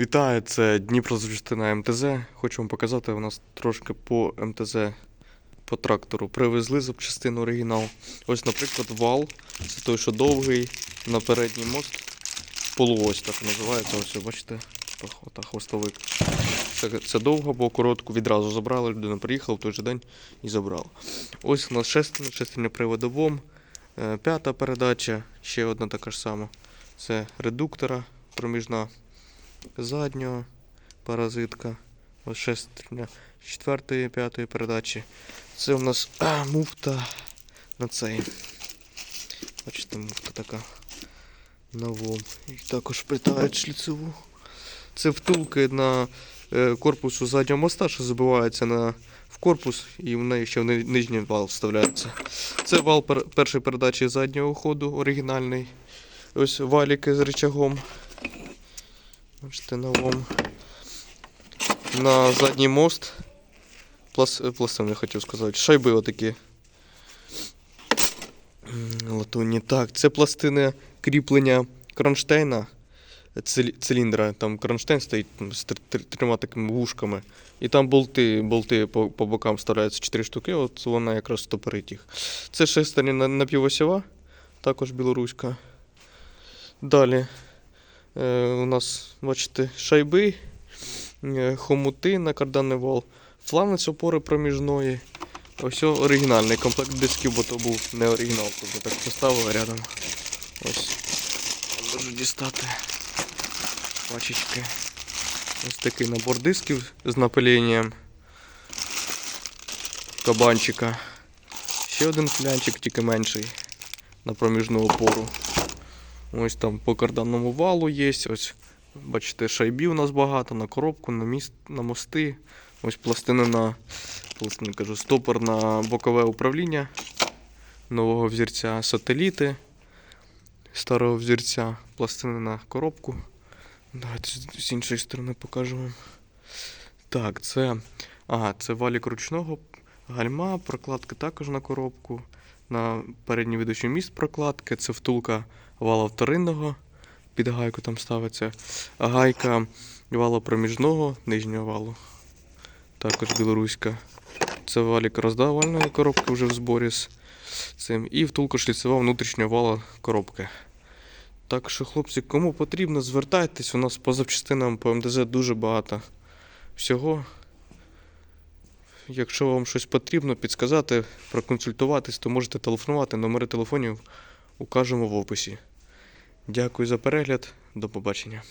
Вітаю, це Дніпро частина МТЗ. Хочу вам показати, у нас трошки по МТЗ по трактору. Привезли запчастину оригінал. Ось, наприклад, вал. Це той, що довгий, на передній мост. Полуось так називається. Ось, бачите, пах- та хвостовик. Це, це довго, бо коротку відразу забрали. Людина приїхала в той же день і забрала. Ось у нас шестерня, шестерня приводовом. Е, П'ята передача, ще одна така ж сама. Це редуктора проміжна заднього паразитка. Ось шестерня четвертої, п'ятої передачі. Це у нас а, муфта на цей. Бачите, муфта така на вом. І також притають шліцеву. Це втулки на е, корпусу заднього моста, що забивається на, в корпус, і в неї ще в нижній вал вставляється. Це вал пер, першої передачі заднього ходу, оригінальний. Ось валіки з рычагом. Бачите, на вом. На задній мост. Плас, е, пластини хотів сказати. Шайби отакі. Латунні. Так, це пластини кріплення кронштейна. цилі- Циліндра. Там кронштейн стоїть з тр- тр- трьома такими вушками. І там болти, болти по, по бокам вставляються 4 штуки, от вона якраз стопорить їх. Це шестерня на- напівосьова, також білоруська. Далі у нас, бачите, шайби, е, хомути на карданний вал, фланець опори проміжної. Ось оригінальний комплект дисків, бо то був не оригінал, тобто так поставили рядом. Ось. Можу дістати пачечки. Ось такий набор дисків з напиленням кабанчика. Ще один флянчик, тільки менший, на проміжну опору. Ось там по карданному валу є. Ось, бачите, шайбів у нас багато, на коробку, на, міст, на мости. Ось пластина на пластина, кажу, стопор на бокове управління нового взірця, сателіти старого взірця, пластини на коробку. Давайте з- іншої сторони покажу вам. Так, це. Ага, це валік ручного гальма, прокладки також на коробку. На передній ведучий міст прокладки, це втулка вала вторинного, під гайку там ставиться. Гайка вала проміжного, нижнього валу. Також білоруська. Це валік роздавальної коробки вже в зборі з цим. І втулка шліцева внутрішнього вала коробки. Так що, хлопці, кому потрібно, звертайтесь. У нас по запчастинам по МДЗ дуже багато всього. Якщо вам щось потрібно підсказати, проконсультуватись, то можете телефонувати. Номери телефонів укажемо в описі. Дякую за перегляд. До побачення.